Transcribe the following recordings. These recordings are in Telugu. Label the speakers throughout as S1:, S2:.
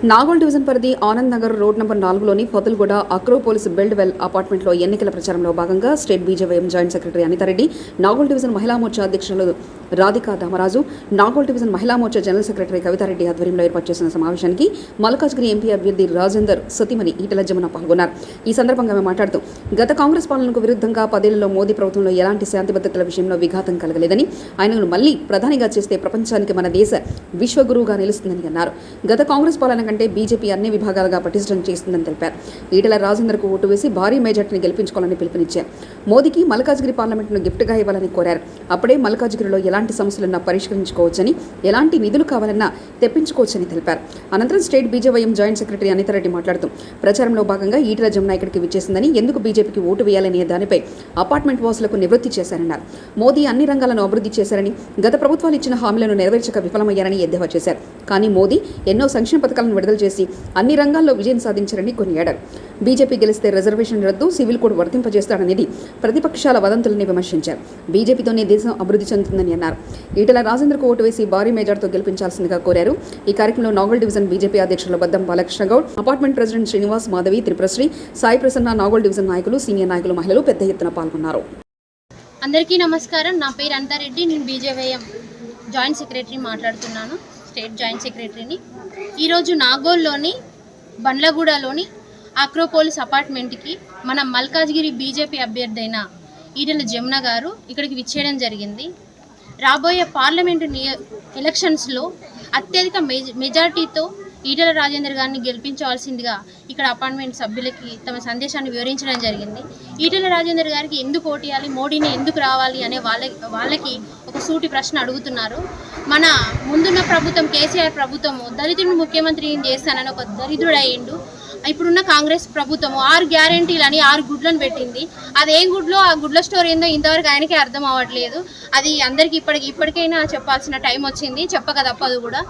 S1: నాగోల్ డివిజన్ పరిధి ఆనంద్ నగర్ రోడ్ నంబర్ నాలుగులోని పొదలగూడ అక్రోపోలిస్ బిల్డ్ వెల్ అపార్ట్మెంట్లో ఎన్నికల ప్రచారంలో భాగంగా state BJYM joint secretary Anitha Reddy Nagole division మహిళా మోర్చా అధ్యక్షులు రాధికా దామరాజు నాగోల్ డివిజన్ మహిళా మోర్చా జనరల్ సెక్రటరీ కవితారెడ్డి ఆధ్వర్యంలో ఏర్పాటు చేసిన సమావేశానికి మల్కాజ్గిరి ఎంపీ అభ్యర్థి రాజేందర్ సతీమణి ఈటల జమున పాల్గొన్నారు. ఈ సందర్భంగా ఆమె మాట్లాడుతూ గత కాంగ్రెస్ పాలనకు విరుద్ధంగా పదేళ్ళలో మోదీ ప్రభుత్వంలో ఎలాంటి శాంతి భద్రతల విషయంలో విఘాతం కలగలేదని ఆయనను మళ్ళీ ప్రధానిగా చేస్తే ప్రపంచానికి మన దేశ విశ్వగురువుగా నిలుస్తుందని అన్నారు. గత కాంగ్రెస్ పాలన కంటే బీజేపీ అన్ని విభాగాలుగా పటిష్టం చేస్తుందని తెలిపారు. ఈటల రాజేందర్కు ఓటు వేసి భారీ మెజార్టీని గెలిపించుకోవాలని పిలుపునిచ్చారు. మోదీకి మల్కాజ్గిరి పార్లమెంటును గిఫ్ట్గా ఇవ్వాలని కోరారు. అప్పుడే మల్కాజ్గిరిలో ఎలాంటి సమస్యలున్నా పరిష్కరించుకోవచ్చని ఎలాంటి నిధులు కావాలన్నా తెప్పించుకోవచ్చని తెలిపారు. అనంతరం state BJYM joint secretary Anitha Reddy మాట్లాడుతూ ప్రచారంలో భాగంగా ఈటల జమున ఇక్కడికి విచ్చేసిందని ఎందుకు బీజేపీకి ఓటు వేయాలనే దానిపై అపార్ట్మెంట్ వాసులకు నివృత్తి చేశారన్నారు. మోదీ అన్ని రంగాలను అభివృద్ధి చేశారని గత ప్రభుత్వాలు ఇచ్చిన హామీలను నెరవేర్చక విఫలమయ్యారని ఎద్దేవా చేశారు. కానీ మోదీ ఎన్నో సంక్షేమ పథకాలను విడుదల చేసి అన్ని రంగాల్లో విజయం సాధించారని కొనియాడారు. బీజేపీ గెలిస్తే రిజర్వేషన్ రద్దు సివిల్ కోడ్ వర్తింపజేస్తాడనేది ప్రతిపక్షాల వదంతులని విమర్శించారు. బీజేపీతోనే దేశం అభివృద్ధి చెందుతుందని అన్నారు. ఈటల రాజేంద్రకు ఓటు వేసి భారీ మెజార్టీతో గెలిపించాల్సిందిగా కోరారు. ఈ కార్యక్రమంలో నాగోల్ డివిజన్ బీజేపీ అధ్యక్షులు Baddam Balakrishna Goud apartment president Srinivas Madhavi Tripurasri Sai Prasanna Nagole division నాయకులు సీనియర్ నాయకులు మహిళలు పెద్ద ఎత్తున పాల్గొన్నారు.
S2: అందరికీ నమస్కారం. నా పేరు అంతారెడ్డి. నేను బీజేవైఎం జాయింట్ సెక్రటరీ మాట్లాడుతున్నాను స్టేట్ జాయింట్ సెక్రటరీని. ఈరోజు నాగోల్లోని బండ్లగూడలోని ఆక్రోపోలిస్ అపార్ట్మెంట్కి మన మల్కాజ్గిరి బీజేపీ అభ్యర్థి అయిన ఈటెల జమున గారు ఇక్కడికి విచ్చేయడం జరిగింది. రాబోయే పార్లమెంటు నియ ఎలక్షన్స్లో అత్యధిక మెజ మెజార్టీతో ఈటెల రాజేందర్ గారిని గెలిపించవలసిందిగా ఇక్కడ అపార్ట్మెంట్ సభ్యులకి తమ సందేశాన్ని వివరించడం జరిగింది. ఈటెల రాజేందర్ గారికి ఎందుకు ఓటేయాలి మోడీని ఎందుకు రావాలి అనే వాళ్ళ వాళ్ళకి ఒక సూటి ప్రశ్న అడుగుతున్నారు. మన ముందున్న ప్రభుత్వం కేసీఆర్ ప్రభుత్వము దళితుడిని ముఖ్యమంత్రి చేస్తానని ఒక దరిద్రుడు అయ్యిండు ఇప్పుడున్న కాంగ్రెస్ ప్రభుత్వం ఆరు గ్యారంటీలని ఆరు గుడ్లను పెట్టింది. అది ఏం గుడ్లో? ఆ గుడ్ల స్టోరీ ఏందో ఇంతవరకు ఆయనకే అర్థం అవ్వట్లేదు. అది అందరికి ఇప్పటికి ఇప్పటికైనా చెప్పాల్సిన టైం వచ్చింది. చెప్పక తప్పదు కూడా.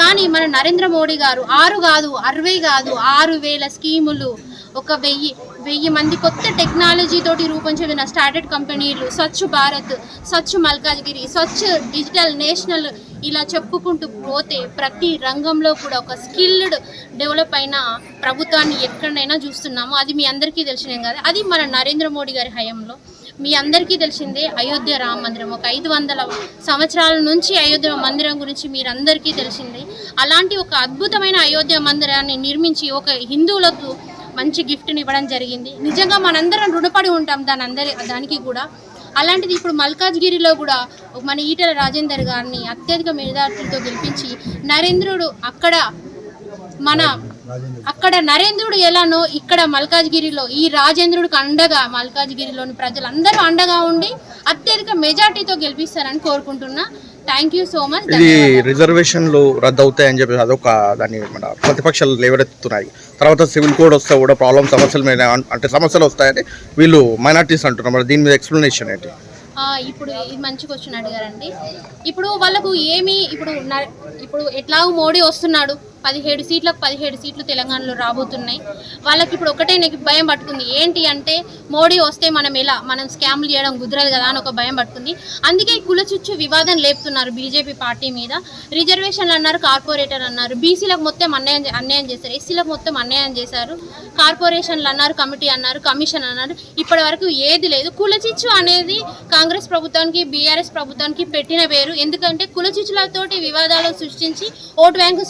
S2: కానీ మన నరేంద్ర మోడీ గారు ఆరు కాదు అరవై కాదు ఆరు వేల స్కీములు ఒక వెయ్యి వెయ్యి మంది కొత్త టెక్నాలజీ తోటి రూపొందిన స్టార్టెడ్ కంపెనీలు స్వచ్ఛ భారత్ స్వచ్ఛ మల్కాజ్గిరి స్వచ్ఛ డిజిటల్ నేషనల్ ఇలా చెప్పుకుంటూ పోతే ప్రతి రంగంలో కూడా ఒక స్కిల్డ్ డెవలప్ అయిన ప్రభుత్వాన్ని ఎక్కడైనా చూస్తున్నాము అది మీ అందరికీ తెలిసినే కదా. అది మన నరేంద్ర మోడీ గారి హయాంలో. మీ అందరికీ తెలిసిందే అయోధ్య రామ మందిరం. ఒక ఐదు వందల సంవత్సరాల నుంచి అయోధ్య మందిరం గురించి మీరందరికీ తెలిసిందే. అలాంటి ఒక అద్భుతమైన అయోధ్య మందిరాన్ని నిర్మించి ఒక హిందువులకు మంచి గిఫ్ట్ని ఇవ్వడం జరిగింది. నిజంగా మనందరం రుణపడి ఉంటాం దాని అందరి దానికి కూడా. అలాంటిది ఇప్పుడు మల్కాజ్గిరిలో కూడా మన ఈటల రాజేందర్ గారిని అత్యధిక మెజార్టీతో గెలిపించి నరేంద్రుడు అక్కడ మన అక్కడ నరేంద్రుడు ఎలానో ఇక్కడ మల్కాజ్గిరిలో ఈ రాజేంద్రుడికి అండగా మల్కాజ్గిరిలోని ప్రజలందరూ అండగా ఉండి అత్యధిక మెజార్టీతో గెలిపిస్తారని కోరుకుంటున్నా. థ్యాంక్ యూ సో మచ్
S3: ఇది రిజర్వేషన్లు రద్దు అవుతాయని చెప్పి అదొక దాన్ని మన ప్రతిపక్షాలు లేవనెత్తుతున్నాయి. తర్వాత సివిల్ కోడ్ వస్తే కూడా ప్రాబ్లమ్ సమస్యల మీద అంటే సమస్యలు వస్తాయని వీళ్ళు మైనార్టీస్ అంటున్నారు. మరి దీని మీద ఎక్స్ప్లెనేషన్ ఏంటి?
S2: ఆ, ఇప్పుడు ఇది మంచి క్వశ్చన్ అడిగారండి. ఇప్పుడు వాళ్ళకు ఏమి ఇప్పుడు ఇప్పుడు ఎట్లాగో మోడీ వస్తున్నాడు. పదిహేడు సీట్లకు పదిహేడు సీట్లు తెలంగాణలో రాబోతున్నాయి. వాళ్ళకి ఇప్పుడు ఒకటే నాకు భయం పట్టుకుంది. ఏంటి అంటే మోడీ వస్తే మనం ఎలా? మనం స్కామ్లు చేయడం కుదరదు కదా అని ఒక భయం పట్టుకుంది. అందుకే ఈ కులచుచ్చు వివాదం లేపుతున్నారు బీజేపీ పార్టీ మీద. రిజర్వేషన్లు అన్నారు కార్పొరేటర్ అన్నారు. బీసీలకు మొత్తం అన్యాయం చే- అన్యాయం చేశారు. ఎస్సీలకు మొత్తం అన్యాయం చేశారు. కార్పొరేషన్లు అన్నారు కమిటీ అన్నారు కమిషన్ అన్నారు. ఇప్పటి వరకు ఏది లేదు. కులచిచ్చు అనేది కాంగ్రెస్ ప్రభుత్వానికి బీఆర్ఎస్ ప్రభుత్వానికి పెట్టిన పేరు. ఎందుకంటే కులచిచ్చులతోటి వివాదాలు సృష్టించి ఓటు బ్యాంకు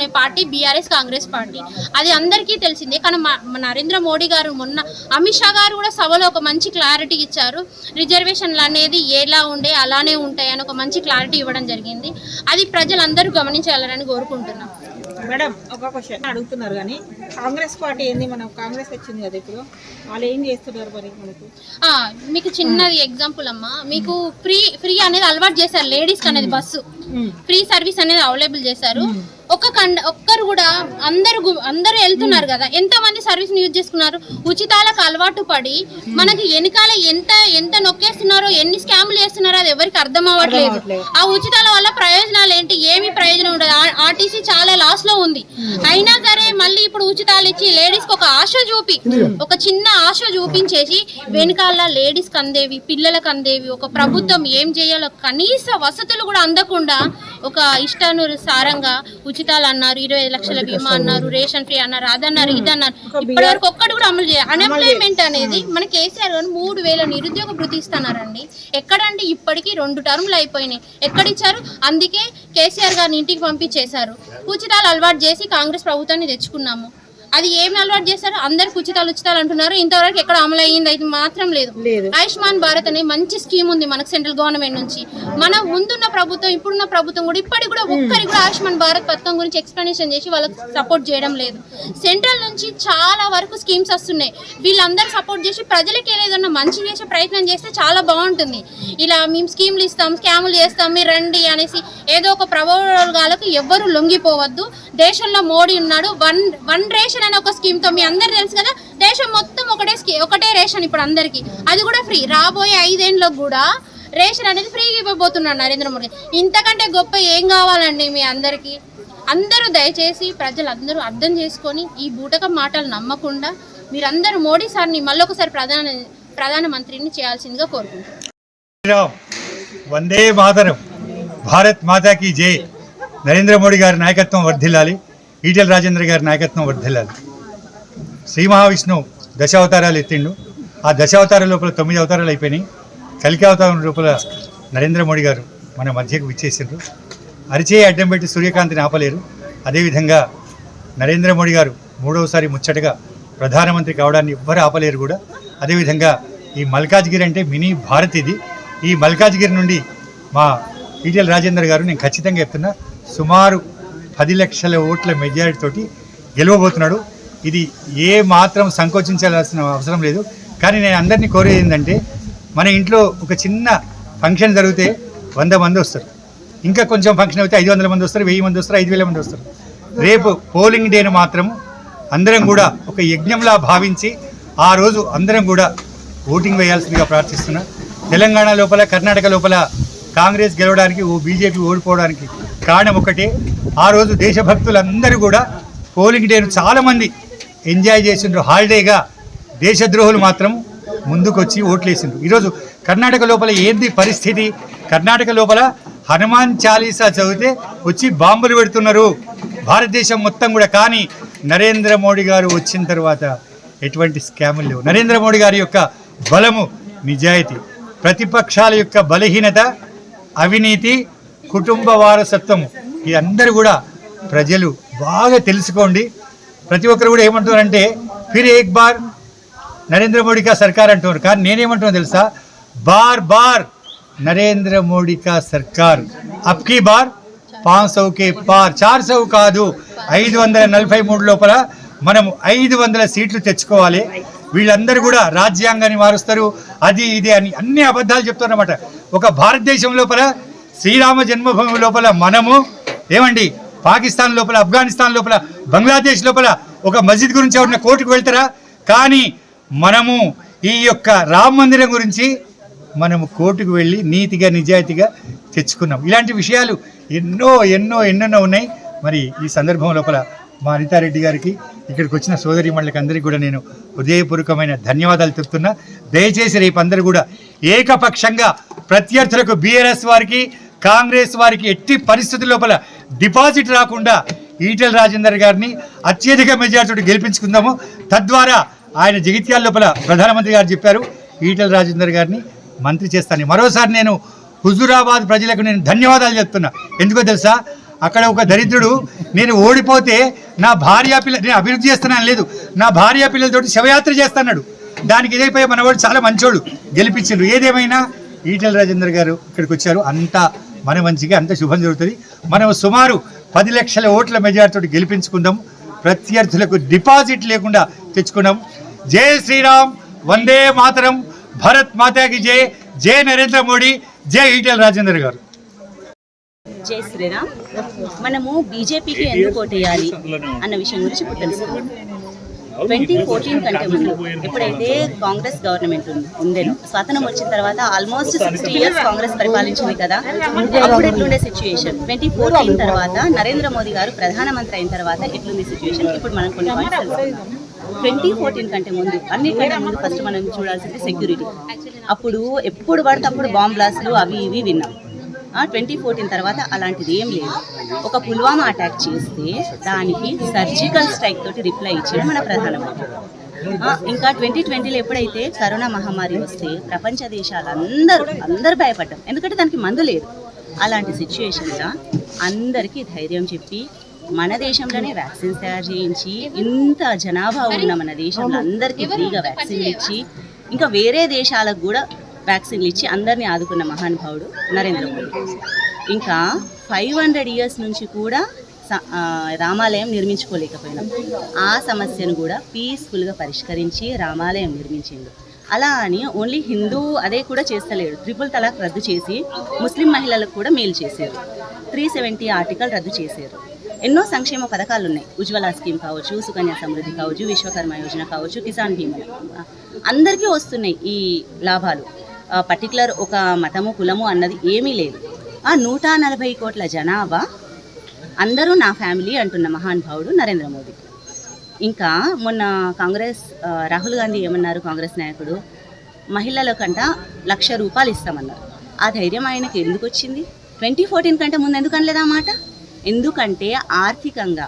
S2: సంపాదించుకునే పార్టీ బీఆర్ఎస్ కాంగ్రెస్ పార్టీ. అది అందరికీ తెలిసిందే. కానీ నరేంద్ర మోడీ గారు మొన్న అమిత్ షా గారు కూడా సభలో ఒక మంచి క్లారిటీ ఇచ్చారు. రిజర్వేషన్లు అనేది ఎలా ఉండే అలానే ఉంటాయి అని ఒక మంచి క్లారిటీ ఇవ్వడం జరిగింది. అది ప్రజలందరూ గమనించాలని కోరుకుంటున్నాం.
S4: మేడం ఒక క్వశ్చన్ అడుగుతున్నారు కానీ కాంగ్రెస్ పార్టీ ఏంది? మనం కాంగ్రెస్ వచ్చింది కదా ఇప్పుడు. వాళ్ళు ఏం చేస్తున్నారు మరి మనకు?
S2: మీకు చిన్నది ఎగ్జాంపుల్ అమ్మా. మీకు ఫ్రీ ఫ్రీ అనేది అలవాటు చేశారు. లేడీస్ అనేది బస్సు. ఫ్రీ సర్వీస్ అనేది అవైలబుల్ చేశారు. ఒక్క కండ ఒక్కరు కూడా అందరు అందరూ వెళ్తున్నారు కదా. ఎంత మంది సర్వీస్ యూజ్ చేసుకున్నారు? ఉచితాలకు అలవాటు పడి మనకి వెనకాల ఎంత ఎంత నొక్కేస్తున్నారో ఎన్ని స్కాములు చేస్తున్నారో అది ఎవరికి అర్థం అవ్వట్లేదు. ఆ ఉచితాల వల్ల ప్రయోజనాలు ఏంటి? ఏమి ప్రయోజనం ఉండదు. ఆర్టీసీ చాలా లాస్లో ఉంది అయినా సరే మళ్ళీ ఇప్పుడు ఉచితాలు ఇచ్చి లేడీస్కి ఒక ఆశ చూపి ఒక చిన్న ఆశ చూపించేసి వెనకాల లేడీస్కి అందేవి పిల్లలకు అందేవి ఒక ప్రభుత్వం ఏం చేయాలో కనీస వసతులు కూడా అందకుండా ఒక ఇష్టానుసారంగా ఉచితాలు అన్నారు ఇరవై ఐదు లక్షల బీమా అన్నారు రేషన్ ఫ్రీ అన్నారు అదన్నారు ఇదన్నారు. ఇప్పటి వరకు ఒక్కటి కూడా అమలు చేయాలి అన్ఎంప్లాయ్మెంట్ అనేది మన కేసీఆర్ గారు మూడు వేల నిరుద్యోగ భృతి ఇస్తున్నారండి. ఎక్కడండి? ఇప్పటికీ రెండు టర్ములు అయిపోయినాయి. ఎక్కడిచ్చారు? అందుకే కేసీఆర్ గారిని ఇంటికి పంపించేశారు. ఉచితాలు అలవాటు చేసి కాంగ్రెస్ ప్రభుత్వాన్ని తెచ్చుకున్నాము. అది ఏమి అలవాటు చేశారు అందరికి ఉచితాలు ఉచితాలు అంటున్నారు. ఇంతవరకు ఎక్కడ అమలు అయ్యింది అయితే మాత్రం లేదు. ఆయుష్మాన్ భారత్ అనే మంచి స్కీమ్ ఉంది మనకు సెంట్రల్ గవర్నమెంట్ నుంచి. మన ముందున్న ప్రభుత్వం ఇప్పుడున్న ప్రభుత్వం కూడా ఇప్పటికి కూడా ఒక్కరికి కూడా ఆయుష్మాన్ భారత్ పథకం గురించి ఎక్స్ప్లెనేషన్ చేసి వాళ్ళకి సపోర్ట్ చేయడం లేదు. సెంట్రల్ నుంచి చాలా వరకు స్కీమ్స్ వస్తున్నాయి. వీళ్ళందరూ సపోర్ట్ చేసి ప్రజలకి ఏదైనా మంచి చేసే ప్రయత్నం చేస్తే చాలా బాగుంటుంది. ఇలా మేము స్కీమ్లు ఇస్తాం స్కాములు చేస్తాం మీరు రండి అనేసి ఏదో ఒక ప్రబోధాలకు ఎవ్వరూ లొంగిపోవద్దు. దేశంలో మోడీ ఉన్నాడు. వన్ వన్ రేషన్ అనే ఒక స్కీమ్తో మీ అందరు తెలుసు కదా? దేశం మొత్తం ఒకటే స్కీ ఒకటే రేషన్ ఇప్పుడు అందరికి. అది కూడా ఫ్రీ రాబోయే ఐదేళ్ళలో కూడా రేషన్ అనేది ఫ్రీగా ఇవ్వబోతున్నాడు నరేంద్ర మోడీ ఇంతకంటే గొప్ప ఏం కావాలండి మీ అందరికీ? అందరూ దయచేసి ప్రజలందరూ అర్థం చేసుకొని ఈ బూటక మాటలు నమ్మకుండా మీరందరూ మోడీ సార్ని మళ్ళొకసారి ప్రధాన ప్రధానమంత్రిని చేయాల్సిందిగా కోరుకుంటున్నాను
S5: వందే మాతరం. భారత్ మాతాకి జై. నరేంద్ర మోడీ గారి నాయకత్వం వర్ధిల్లాలి. ఈటెల రాజేంద్ర గారి నాయకత్వం వర్ధిల్లాలి. శ్రీ మహావిష్ణువు దశావతారాలు ఎత్తిండు. ఆ దశావతార లోపల తొమ్మిది అవతారాలు అయిపోయినాయి. కలికి అవతారం లోపల నరేంద్ర మోడీ గారు మన మధ్యకు విచ్చేసిండ్రు. అరిచేయి అడ్డం పెట్టి సూర్యకాంతిని ఆపలేరు. అదేవిధంగా నరేంద్ర మోడీ గారు మూడవసారి ముచ్చటగా ప్రధానమంత్రి కావడాన్ని ఎవ్వరు ఆపలేరు కూడా. అదేవిధంగా ఈ మల్కాజ్గిరి అంటే మినీ భారత్ ఇది. ఈ మల్కాజ్గిరి నుండి మా ఈటెల రాజేందర్ గారు నేను ఖచ్చితంగా చెప్తున్నా సుమారు పది లక్షల ఓట్ల మెజారిటీ తోటి గెలవబోతున్నాడు. ఇది ఏ మాత్రం సంకోచించాల్సిన అవసరం లేదు. కానీ నేను అందరినీ కోరేది ఏంటంటే మన ఇంట్లో ఒక చిన్న ఫంక్షన్ జరిగితే వంద మంది వస్తారు. ఇంకా కొంచెం ఫంక్షన్ అయితే ఐదు వందల మంది వస్తారు వెయ్యి మంది వస్తారు ఐదు వేల మంది వస్తారు. రేపు పోలింగ్ డేను మాత్రం అందరం కూడా ఒక యజ్ఞంలా భావించి ఆ రోజు అందరం కూడా ఓటింగ్ వేయాల్సిందిగా ప్రార్థిస్తున్నా. తెలంగాణ లోపల కర్ణాటక లోపల కాంగ్రెస్ గెలవడానికి ఓ బీజేపీ ఓడిపోవడానికి కారణం ఒకటే. ఆ రోజు దేశభక్తులందరూ కూడా పోలింగ్ డేను చాలామంది ఎంజాయ్ చేసిండ్రు. హాలిడేగా దేశద్రోహులు మాత్రం ముందుకొచ్చి ఓట్లేసిండ్రు. ఈరోజు కర్ణాటక లోపల ఏంది పరిస్థితి? కర్ణాటక లోపల హనుమాన్ చాలీసా చదివితే వచ్చి బాంబులు పెడుతున్నారు. భారతదేశం మొత్తం కూడా. కానీ నరేంద్ర మోడీ గారు వచ్చిన తర్వాత ఎటువంటి స్కాములు లేవు. నరేంద్ర మోడీ గారి యొక్క బలము నిజాయితీ ప్రతిపక్షాల యొక్క బలహీనత అవినీతి కుటుంబ వారసత్వము. ఇది అందరూ కూడా ప్రజలు బాగా తెలుసుకోండి. ప్రతి ఒక్కరు కూడా ఏమంటున్నారంటే ఫిర్ ఏక్ బార్ నరేంద్ర మోడీ కా సర్కార్ అంటున్నారు. కానీ నేనేమంటున్నా తెలుసా? బార్ బార్ నరేంద్ర మోడీ కా సర్కార్ అప్కీ బార్? పాంచ్ సౌకే పార్ చార్ సౌ కాదు ఐదు వందల నలభై మూడు లోపల మనం ఐదు వందల సీట్లు తెచ్చుకోవాలి. వీళ్ళందరూ కూడా రాజ్యాంగాన్ని మారుస్తారు. అది ఇది అని అన్ని అబద్ధాలు చెప్తారన్నమాట. ఒక భారతదేశం లోపల శ్రీరామ జన్మభూమి లోపల మనము ఏమండి? పాకిస్తాన్ లోపల ఆఫ్ఘనిస్తాన్ లోపల బంగ్లాదేశ్ లోపల ఒక మస్జిద్ గురించి ఎవరిన కోర్టుకు వెళ్తారా? కానీ మనము ఈ యొక్క రామ మందిరం గురించి మనము కోర్టుకు వెళ్ళి నీతిగా నిజాయితీగా తెచ్చుకున్నాం. ఇలాంటి విషయాలు ఎన్నో ఎన్నో ఎన్నెన్నో ఉన్నాయి. మరి ఈ సందర్భం లోపల మా అనితారెడ్డి గారికి ఇక్కడికి వచ్చిన సోదరి మళ్ళకి అందరికీ కూడా నేను హృదయపూర్వకమైన ధన్యవాదాలు చెప్తున్నా దయచేసి రేపు అందరూ కూడా ఏకపక్షంగా ప్రత్యర్థులకు బీఆర్ఎస్ వారికి కాంగ్రెస్ వారికి ఎట్టి పరిస్థితి లోపల డిపాజిట్ రాకుండా ఈటెల రాజేందర్ గారిని అత్యధిక మెజార్టీతో గెలిపించుకుందాము. తద్వారా ఆయన జగిత్యాల లోపల ప్రధానమంత్రి గారు చెప్పారు ఈటెల రాజేందర్ గారిని మంత్రి చేస్తాను మరోసారి నేను హుజురాబాద్ ప్రజలకు నేను ధన్యవాదాలు చెప్తున్నా. ఎందుకో తెలుసా? అక్కడ ఒక దరిద్రుడు నేను ఓడిపోతే నా భార్య పిల్ల నేను అభివృద్ధి చేస్తున్నాను లేదు. నా భార్య పిల్లలతోటి శవయాత్ర చేస్తున్నాడు. దానికి ఇదైపోయి మనవాడు చాలా మంచోడు. గెలిపించాడు. ఏదేమైనా ఈటెల రాజేందర్ గారు ఇక్కడికి వచ్చారు. అంతా మన మంచిగా అంత శుభం జరుగుతుంది. మనం సుమారు పది లక్షల ఓట్ల మెజార్టీతో గెలిపించుకుందాం. ప్రత్యర్థులకు డిపాజిట్ లేకుండా తెచ్చుకున్నాం. జై శ్రీరామ్ వందే మాతరం భారత్ మాతాకి జై జై నరేంద్ర మోడీ జై ఈటెల రాజేందర్ గారు.
S6: జై శ్రీరామ్. మనము బీజేపీకి ఎందుకు ఓటేయాలి అన్న విషయం గురించి ఇప్పుడు తెలుసుకుందాం. ట్వంటీ ఫోర్టీన్ కంటే ముందు ఎప్పుడైతే కాంగ్రెస్ గవర్నమెంట్ ఉంది- ఉండేనో స్వాతంత్రం వచ్చిన తర్వాత ఆల్మోస్ట్ సిక్స్టీ ఇయర్స్ కాంగ్రెస్ పరిపాలించింది కదా. అప్పుడు ఎట్లుండే సిచ్యుయేషన్ ట్వంటీ ఫోర్టీన్ తర్వాత నరేంద్ర మోదీ గారు ప్రధానమంత్రి అయిన తర్వాత ఎట్లుంది సిచ్యుయేషన్ ఇప్పుడు మనం కొన్ని ట్వంటీ ఫోర్టీన్ కంటే ముందు అన్నిటికంటే ముందు ఫస్ట్ మనం చూడాల్సింది సెక్యూరిటీ అప్పుడు ఎప్పుడు పడితే అప్పుడు బాంబ్ బ్లాస్ట్లు అవి ఇవి విన్నాం. ట్వంటీ ఫోర్టీన్ తర్వాత అలాంటిది ఏం లేదు. ఒక పుల్వామా అటాక్ చేస్తే దానికి సర్జికల్ స్ట్రైక్ తోటి రిప్లై ఇచ్చాడు మన ప్రధానమంత్రి. ఇంకా ట్వంటీ ట్వంటీలో ఎప్పుడైతే కరోనా మహమ్మారి వస్తే ప్రపంచ దేశాలందరూ అందరూ భయపడ్డాం. ఎందుకంటే దానికి మందు లేదు. అలాంటి సిచ్యువేషన్లో అందరికీ ధైర్యం చెప్పి మన దేశంలోనే వ్యాక్సిన్స్ తయారు చేయించి ఇంత జనాభా ఉన్న మన దేశంలో అందరికీ ఫ్రీగా వ్యాక్సిన్ ఇచ్చి ఇంకా వేరే దేశాలకు కూడా వ్యాక్సిన్లు ఇచ్చి అందరినీ ఆదుకున్న మహానుభావుడు నరేంద్ర మోడీ. ఇంకా ఫైవ్ హండ్రెడ్ ఇయర్స్ నుంచి కూడా రామాలయం నిర్మించుకోలేకపోయినాం. ఆ సమస్యను కూడా పీస్ఫుల్గా పరిష్కరించి రామాలయం నిర్మించిండు. అలా అని ఓన్లీ హిందూ అదే కూడా చేస్తలేడు. ట్రిపుల్ తలాక్ రద్దు చేసి ముస్లిం మహిళలకు కూడా మేలు చేశారు త్రీ సెవెంటీ ఆర్టికల్ రద్దు చేశారు ఎన్నో సంక్షేమ పథకాలు ఉన్నాయి. ఉజ్వల స్కీమ్ కావచ్చు సుకన్య సమృద్ధి కావచ్చు విశ్వకర్మ యోజన కావచ్చు కిసాన్ భీమా అందరికీ వస్తున్నాయి ఈ లాభాలు. పర్టికులర్ ఒక మతము కులము అన్నది ఏమీ లేదు. ఆ నూట నలభై కోట్ల జనాభా అందరూ నా ఫ్యామిలీ అంటున్న మహానుభావుడు నరేంద్ర మోదీ. ఇంకా మొన్న కాంగ్రెస్ రాహుల్ గాంధీ ఏమన్నారు కాంగ్రెస్ నాయకుడు? మహిళల కంట లక్ష రూపాయలు ఇస్తామన్నారు. ఆ ధైర్యం ఆయనకి ఎందుకు వచ్చింది? ట్వంటీ ఫోర్టీన్ కంటే ముందు ఎందుకు అనలేదు మాట? ఎందుకంటే ఆర్థికంగా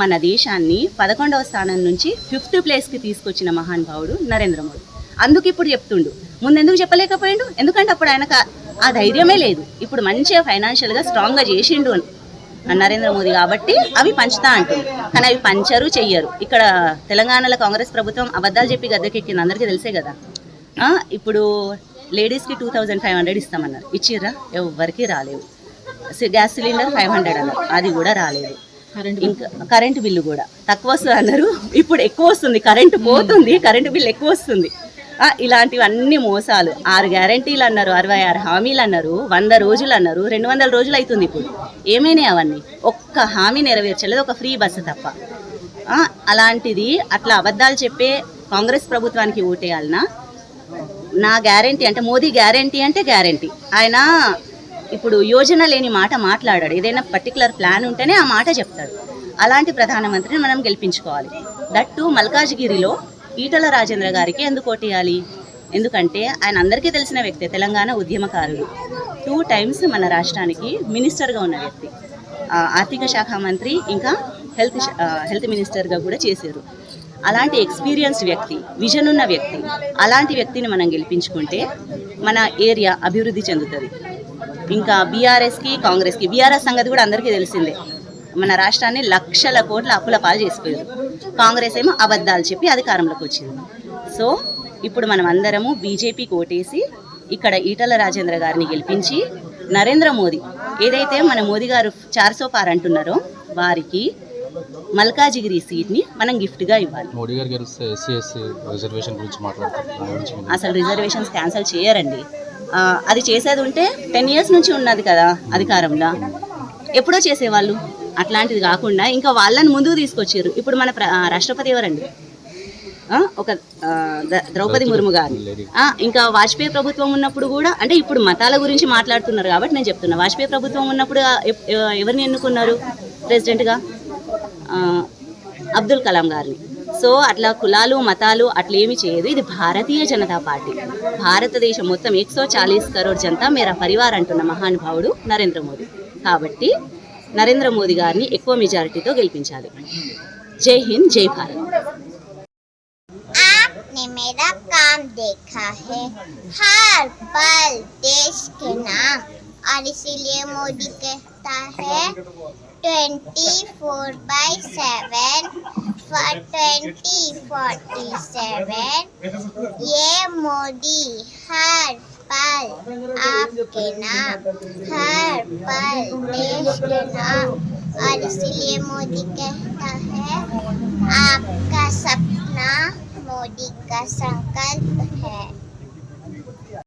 S6: మన దేశాన్ని పదకొండవ స్థానం నుంచి ఫిఫ్త్ ప్లేస్కి తీసుకొచ్చిన మహానుభావుడు నరేంద్ర మోడీ అందుకు ఇప్పుడు చెప్తుండు ముందు ఎందుకు చెప్పలేకపోయిండు? ఎందుకంటే అప్పుడు ఆయనకు ఆ- ధైర్యమే లేదు. ఇప్పుడు మంచిగా ఫైనాన్షియల్గా స్ట్రాంగ్గా చేసిండు అని నరేంద్ర మోదీ కాబట్టి అవి పంచుతా అంటుంది. కానీ అవి పంచరు చెయ్యరు. ఇక్కడ తెలంగాణలో కాంగ్రెస్ ప్రభుత్వం అబద్ధాలు చెప్పి గద్దెకెక్కింది అందరికీ తెలిసే కదా. ఆ, ఇప్పుడు లేడీస్కి టూ థౌజండ్ ఫైవ్ హండ్రెడ్ ఇస్తామన్నారు. ఇచ్చిర్రా? ఎవ్వరికి రాలేవు గ్యాస్ సిలిండర్ ఫైవ్ హండ్రెడ్ అన్నారు. అది కూడా రాలేదు. ఇంకా కరెంటు బిల్లు కూడా. తక్కువ వస్తుంది అన్నారు ఇప్పుడు ఎక్కువ వస్తుంది. కరెంటు పోతుంది. కరెంటు బిల్లు ఎక్కువ వస్తుంది. ఇలాంటివన్నీ మోసాలు. ఆరు గ్యారంటీలు అన్నారు అరవై ఆరు హామీలు అన్నారు వంద రోజులు అన్నారు రెండు వందల రోజులు అవుతుంది ఇప్పుడు. ఏమైనాయి అవన్నీ? ఒక్క హామీ నెరవేర్చలేదు ఒక ఫ్రీ బస్సు తప్ప. అలాంటిది అట్లా అబద్ధాలు చెప్పే కాంగ్రెస్ ప్రభుత్వానికి ఓటేయాలనా? నా గ్యారంటీ అంటే మోదీ గ్యారంటీ అంటే గ్యారంటీ. ఆయన ఇప్పుడు యోజన లేని మాట మాట్లాడాడు. ఏదైనా పర్టికులర్ ప్లాన్ ఉంటేనే ఆ మాట చెప్తాడు. అలాంటి ప్రధానమంత్రిని మనం గెలిపించుకోవాలి. దట్టు మల్కాజ్గిరిలో ఈటల రాజేంద్ర గారికి ఎందుకు ఓటేయాలి? ఎందుకంటే ఆయన అందరికీ తెలిసిన వ్యక్తి తెలంగాణ ఉద్యమకారుడు. టూ టైమ్స్ మన రాష్ట్రానికి మినిస్టర్గా ఉన్న వ్యక్తి. ఆర్థిక శాఖ మంత్రి ఇంకా హెల్త్ హెల్త్ మినిస్టర్గా కూడా చేశారు. అలాంటి ఎక్స్పీరియన్స్ వ్యక్తి విజన్ ఉన్న వ్యక్తి అలాంటి వ్యక్తిని మనం గెలిపించుకుంటే మన ఏరియా అభివృద్ధి చెందుతుంది. ఇంకా బీఆర్ఎస్కి కాంగ్రెస్కి బీఆర్ఎస్ సంగతి కూడా అందరికీ తెలిసిందే. మన రాష్ట్రాన్ని లక్షల కోట్ల అప్పుల పాలు చేసిపోయారు కాంగ్రెస్ ఏమో అబద్ధాలు చెప్పి అధికారంలోకి వచ్చింది. సో ఇప్పుడు మనం అందరము బీజేపీకి ఓటేసి ఇక్కడ ఈటల రాజేంద్ర గారిని గెలిపించి నరేంద్ర మోదీ ఏదైతే మన మోదీ గారు చార్సో పార్ అంటున్నారో వారికి మల్కాజిగిరి సీట్ని మనం గిఫ్ట్గా ఇవ్వాలి.
S7: మోడీ గారు గెలిస్తే ఎస్సీ ఎస్సీ రిజర్వేషన్ గురించి మాట్లాడతారు. దాని గురించి మీ-
S6: అసలు రిజర్వేషన్స్ క్యాన్సిల్ చేయరండి. అది చేసేది ఉంటే టెన్ ఇయర్స్ నుంచి ఉన్నది కదా అధికారంలో. ఎప్పుడో చేసేవాళ్ళు? అట్లాంటిది కాకుండా ఇంకా వాళ్ళని ముందుకు తీసుకొచ్చారు. ఇప్పుడు మన రాష్ట్రపతి ఎవరండి? ఒక ద్రౌపది ముర్ము గారు. ఇంకా వాజ్పేయి ప్రభుత్వం ఉన్నప్పుడు కూడా అంటే ఇప్పుడు మతాల గురించి మాట్లాడుతున్నారు కాబట్టి నేను చెప్తున్నా. వాజ్పేయి ప్రభుత్వం ఉన్నప్పుడు ఎవరిని ఎన్నుకున్నారు ప్రెసిడెంట్గా? అబ్దుల్ కలాం గారిని. సో అట్లా కులాలు మతాలు అట్లేమి చేయదు. ఇది భారతీయ జనతా పార్టీ. భారతదేశం మొత్తం ఎక్సో చాలీస్ కరోడ్ జనతా మేరా పరివార్ అంటున్న మహానుభావుడు నరేంద్ర మోదీ. కాబట్టి నరేంద్ర మోదీ గారిని ఎక్కువ మెజారిటీతో గెలిపించాలి జై హింద్ జై భారత్
S8: आपने मेरा काम देखा है हर पल देश के नाम और इसीलिए मोदी कहता है twenty four by seven for twenty forty seven ये मोदी हर पल आपके नाम हर पल देश के नाम और इसलिए मोदी कहता है, आपका सपना मोदी का संकल्प है।